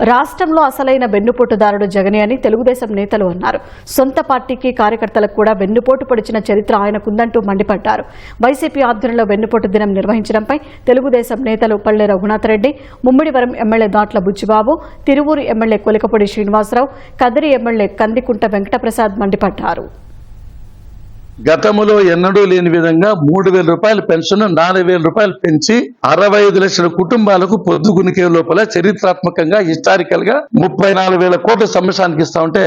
రాష్ట్రంలో అసలైన వెన్నుపోటుదారుడు జగనే అని తెలుగుదేశం నేతలు అన్నారు. సొంత పార్టీకి కార్యకర్తలకు కూడా వెన్నుపోటు పొడిచిన చరిత్ర ఆయనకుందంటూ మండిపడ్డారు. వైసీపీ ఆధ్వర్యంలో వెన్నుపోటు దినం నిర్వహించడంపై తెలుగుదేశం నేతలు Palle Raghunath Reddy Mummidivaram MLA Datla Buchibabu Tiruvuru MLA Kolikapudi Srinivasarao Kadiri MLA Kandikunta Venkataprasad మండిపడ్డారు. గతంలో ఎన్నడూ లేని విధంగా మూడు వేల రూపాయల పెన్షన్ నాలుగు వేల రూపాయలు పెంచి అరవై ఐదు లక్షల కుటుంబాలకు పొద్దుగునికే లోపల చరిత్రాత్మకంగా హిస్టారికల్గా ముప్పై నాలుగు వేల కోట్ల సంవత్సరానికి ఇస్తా ఉంటే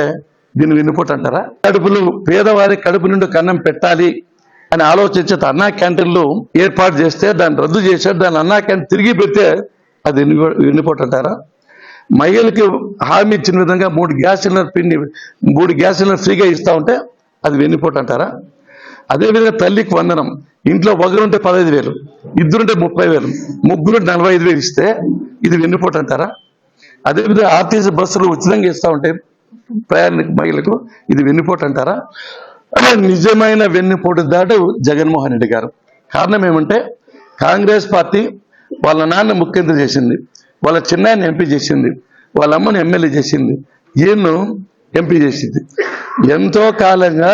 దీన్ని వినుపోటు అంటారా? కడుపులు పేదవారి కడుపు నుండి కన్నం పెట్టాలి అని ఆలోచించే అన్నా క్యాంటీన్లు ఏర్పాటు చేస్తే దాన్ని రద్దు చేశారు దాన్ని అన్నా క్యాంటీన్ తిరిగి పెడితే అది వినిపోటు అంటారా? మహిళలకు హామీ ఇచ్చిన విధంగా మూడు గ్యాస్ సిలిండర్ పిండి మూడు గ్యాస్ సిలిండర్ ఫ్రీగా ఇస్తా ఉంటే అది వెన్నుపోటు అంటారా? అదేవిధంగా తల్లికి వందనం. ఇంట్లో ఒకరుంటే పదహైదు వేలు ఇద్దరుంటే ముప్పై వేలు ముగ్గురు నలభై ఐదు వేలు ఇస్తే ఇది వెన్నుపోటు అంటారా? అదేవిధంగా ఆర్టీసీ బస్సులు ఉచితంగా ఇస్తా ఉంటే ప్రయాణిక మహిళలకు ఇది వెన్నుపోటు అంటారా? అదే నిజమైన వెన్నుపోటు దాడు జగన్మోహన్ రెడ్డి గారు. కారణం ఏమంటే కాంగ్రెస్ పార్టీ వాళ్ళ నాన్న ముఖ్యమంత్రి చేసింది వాళ్ళ చిన్నాయన ఎంపీ చేసింది వాళ్ళ అమ్మని ఎమ్మెల్యే చేసింది. ఈయన్ను ఎంపీ చేసింది. ఎంతో కాలంగా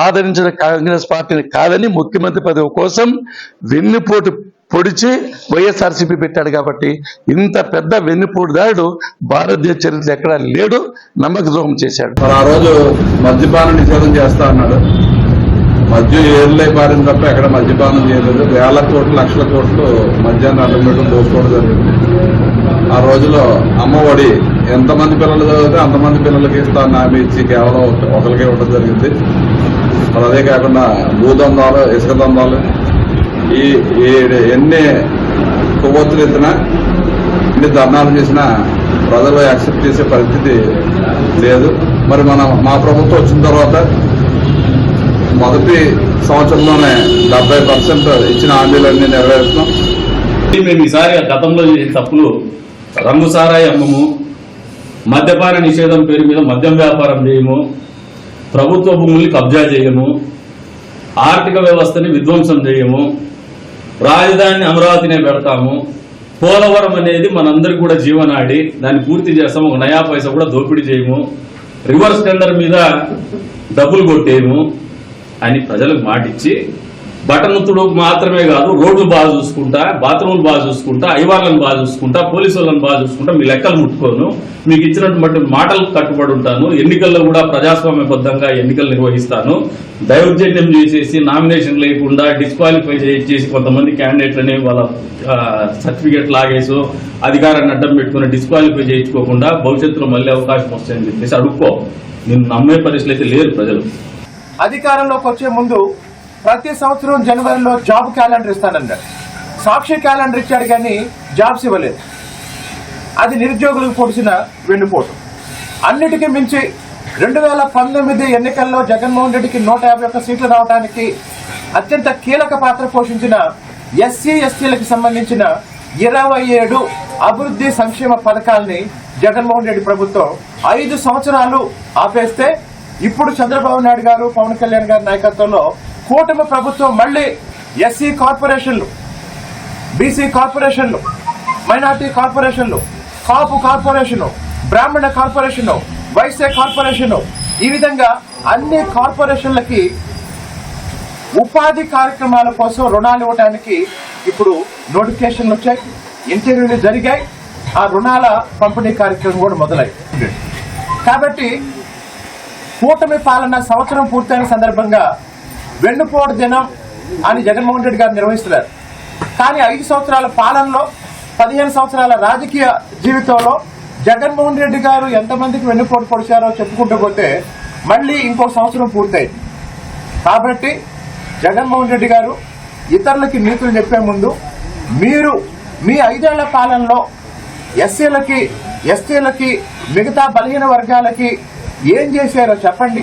ఆదరించిన కాంగ్రెస్ పార్టీని కాదని ముఖ్యమంత్రి పదవి కోసం వెన్నుపోటు పొడిచి వైఎస్ఆర్సీపీ పెట్టాడు కాబట్టి ఇంత పెద్ద వెన్నుపోటుదారుడు భారతీయ చరిత్ర ఎక్కడా లేడు నమ్మక ద్రోహం చేశాడు. మరి ఆ రోజు మద్యపాన నిషేధం చేస్తా అన్నాడు. మద్యం ఏళ్ళై పారిన తప్ప ఎక్కడ మద్యపానం చేయలేదు. వేల కోట్లు లక్షల కోట్లు మద్యాన్ని అడ్డం పెట్టుకుని దోసుకోవడం జరిగింది. ఆ రోజులో అమ్మ ఒడి ఎంతమంది పిల్లలు చదివితే అంతమంది పిల్లలకి ఇస్తాను హామీ ఇచ్చి కేవలం ఒకరికే ఇవ్వడం జరిగింది. మరి అదే కాకుండా భూదందాలు ఇసుక దందాలు ఈ ఎన్ని కొవ్వొత్తులు ఎత్తినా ఎన్ని ధర్నాలు చేసినా ప్రజలు యాక్సెప్ట్ చేసే పరిస్థితి లేదు. మరి మన మా ప్రభుత్వం వచ్చిన తర్వాత మొదటి సంవత్సరంలోనే డెబ్బై పర్సెంట్ ఇచ్చిన హామీలన్నీ నెరవేరుస్తున్నాం. మేము ఈసారి గతంలో చేసిన తప్పులు రంగు సారాయి అమ్మము మద్యపాన నిషేధం పేరు మీద మద్యం వ్యాపారం చేయము ప్రభుత్వ భూముల్ని కబ్జా చేయము ఆర్థిక వ్యవస్థని విధ్వంసం చేయము రాజధాని అమరావతినే పెడతాము పోలవరం అనేది మనందరికి కూడా జీవనాడి దాన్ని పూర్తి చేస్తాము ఒక నయా పైసా కూడా దోపిడీ చేయము రివర్స్ టెండర్ మీద డబ్బులు కొట్టేయము అని ప్రజలకు మాటిచ్చి బటనుతుడు మాత్రమే కాదు రోడ్లు బాగా చూసుకుంటా బాత్రూమ్లు బాగా చూసుకుంటా ఐవార్లను బాగా చూసుకుంటా పోలీసు వాళ్ళని బాగా చూసుకుంటా మీ లెక్కలు ముట్టుకోను. మీకు ఇచ్చినటువంటి మాటలకు కట్టుబడి ఉంటాను. ఎన్నికల్లో కూడా ప్రజాస్వామ్యబద్ధంగా ఎన్నికలు నిర్వహిస్తాను. దౌర్జన్యం చేసేసి నామినేషన్ లేకుండా డిస్క్వాలిఫై చేసి కొంతమంది క్యాండిడేట్లని వాళ్ళ సర్టిఫికేట్ లాగేసు అధికారాన్ని అడ్డం పెట్టుకుని డిస్క్వాలిఫై చేయించుకోకుండా భవిష్యత్తులో మళ్ళీ అవకాశం వస్తాయని చెప్పేసి అడుక్కో. నేను నమ్మే పరిస్థితులు అయితే లేరు ప్రజలు. అధికారంలోకి వచ్చే ముందు ప్రతి సంవత్సరం జనవరిలో జాబ్ క్యాలెండర్ ఇస్తానన్నాడు. సాక్షి క్యాలెండర్ ఇచ్చాడు కానీ జాబ్స్ ఇవ్వలేదు. అది నిరుద్యోగులకు పొడిచిన వెన్నుపోటు. అన్నిటికీ మించి రెండు వేల పంతొమ్మిది ఎన్నికల్లో జగన్మోహన్ రెడ్డికి నూట యాభై ఒక్క సీట్లు రావడానికి అత్యంత కీలక పాత్ర పోషించిన ఎస్సీ ఎస్టీలకు సంబంధించిన ఇరవై ఏడు అభివృద్ధి సంక్షేమ పథకాల్ని జగన్మోహన్ రెడ్డి ప్రభుత్వం ఐదు సంవత్సరాలు ఆపేస్తే ఇప్పుడు చంద్రబాబు నాయుడు గారు పవన్ కళ్యాణ్ గారి నాయకత్వంలో కూటమి ప్రభుత్వం మళ్ళీ ఎస్సీ కార్పొరేషన్లు బీసీ కార్పొరేషన్లు మైనార్టీ కార్పొరేషన్లు కాపు కార్పొరేషను బ్రాహ్మణ కార్పొరేషను వైశ్య కార్పొరేషను ఈ విధంగా అన్ని కార్పొరేషన్లకి ఉపాధి కార్యక్రమాల కోసం రుణాలు ఇవ్వడానికి ఇప్పుడు నోటిఫికేషన్లు వచ్చాయి ఇంటర్వ్యూలు జరిగాయి ఆ రుణాల పంపిణీ కార్యక్రమం కూడా మొదలైంది. కాబట్టి కూటమి పాలన సంవత్సరం పూర్తయిన సందర్భంగా వెన్నుపోటు దినం అని జగన్మోహన్ రెడ్డి గారు నిర్వహిస్తున్నారు. కానీ ఐదు సంవత్సరాల పాలనలో పదిహేను సంవత్సరాల రాజకీయ జీవితంలో జగన్మోహన్ రెడ్డి గారు ఎంతమందికి వెన్నుపోటు పొడిచారో చెప్పుకుంటూ పోతే మళ్ళీ ఇంకో సంవత్సరం పూర్తయింది. కాబట్టి జగన్మోహన్ రెడ్డి గారు ఇతరులకి నీతులు చెప్పే ముందు మీరు మీ ఐదేళ్ళ పాలనలో ఎస్సీలకి ఎస్టీలకి మిగతా బలహీన వర్గాలకి ఏం చేశారో చెప్పండి.